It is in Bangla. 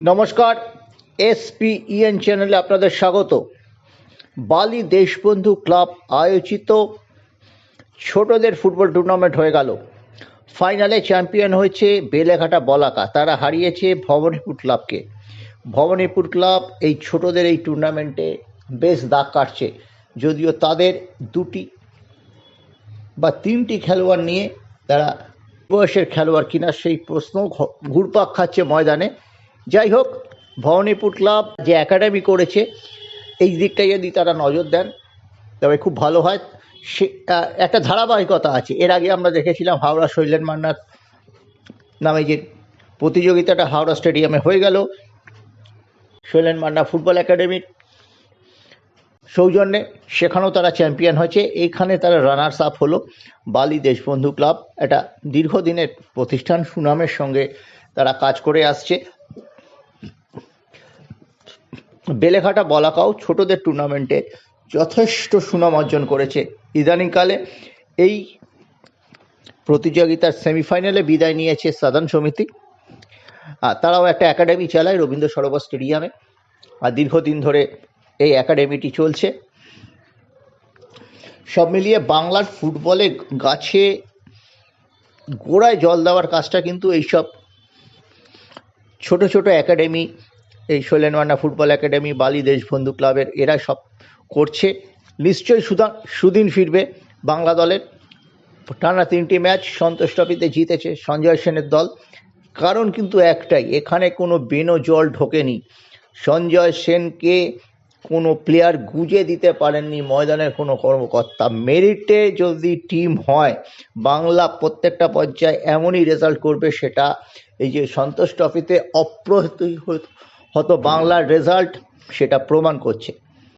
নমস্কার এসপিইএন চ্যানেলে আপনাদের স্বাগত। বালি দেশবন্ধু ক্লাব আয়োজিত ছোটদের ফুটবল টুর্নামেন্ট হয়ে গেল। ফাইনালে চ্যাম্পিয়ন হয়েছে বেলেঘাটা বলাকা। তারা হারিয়েছে ভবানীপুর ক্লাবকে। ভবানীপুর ক্লাব এই ছোটদের এই টুর্নামেন্টে বেশ দাগ কাটছে। যদিও তাদের দুটি বা তিনটি খেলোয়াড় নিয়ে তারা বয়সের খেলোয়াড় কিনা সেই প্রশ্ন ঘুরপাক খাচ্ছে ময়দানে। যাই হোক ভবানীপুর ক্লাব যে একাডেমি করেছে, এই দিকটায় যদি তারা নজর দেন, তবে খুব ভালো হয়। সে একটা ধারাবাহিকতা আছে। এর আগে আমরা দেখেছিলাম হাওড়া শৈলেন মান্নার নামে যে প্রতিযোগিতাটা হাওড়া স্টেডিয়ামে হয়ে গেল। শৈলেন মান্না ফুটবল একাডেমির সৌজন্যে সেখানেও তারা চ্যাম্পিয়ন হয়েছে। এইখানে তারা রানার্স আপ হলো বালি দেশবন্ধু ক্লাব। একটা দীর্ঘদিনের প্রতিষ্ঠান, সুনামের সঙ্গে তারা কাজ করে আসছে। বেলেঘাটা বলাকাও ছোটদের টুর্নামেন্টে যথেষ্ট সুনাম অর্জন করেছে। ইদানিংকালে এই প্রতিযোগিতার সেমিফাইনালে বিদায় নিয়েছে সাধারণ সমিতি। আর তারাও একটা একাডেমি চালায় রবীন্দ্র সরোবর স্টেডিয়ামে আর দীর্ঘদিন ধরে এই একাডেমিটি চলছে। সব মিলিয়ে বাংলার ফুটবলে গাছে গোড়ায় জল দেওয়ার কাজটা কিন্তু এইসব ছোট ছোট একাডেমি এই শৈলেনমান্না ফুটবল একাডেমি, বালি দেশবন্ধু ক্লাবের, এরা সব করছে। নিশ্চয়ই সুদা, সুদিন ফিরবে বাংলা দলের। টানা তিনটি ম্যাচ, সন্তোষ ট্রফিতে জিতেছে সঞ্জয় সেনের দল। কারণ কিন্তু একটাই, এখানে কোনো বেনো জল ঢোকেনি। সঞ্জয় সেনকে কোনো প্লেয়ার গুজে দিতে পারেননি ময়দানের কোনো কর্মকর্তা। মেরিটে যদি টিম হয়, বাংলা প্রত্যেকটা পর্যায়ে এমনই রেজাল্ট করবে সেটা এই যে সন্তোষ ট্রফিতে অপ্রতিহত বাংলার রেজাল্ট সেটা প্রমাণ করছে।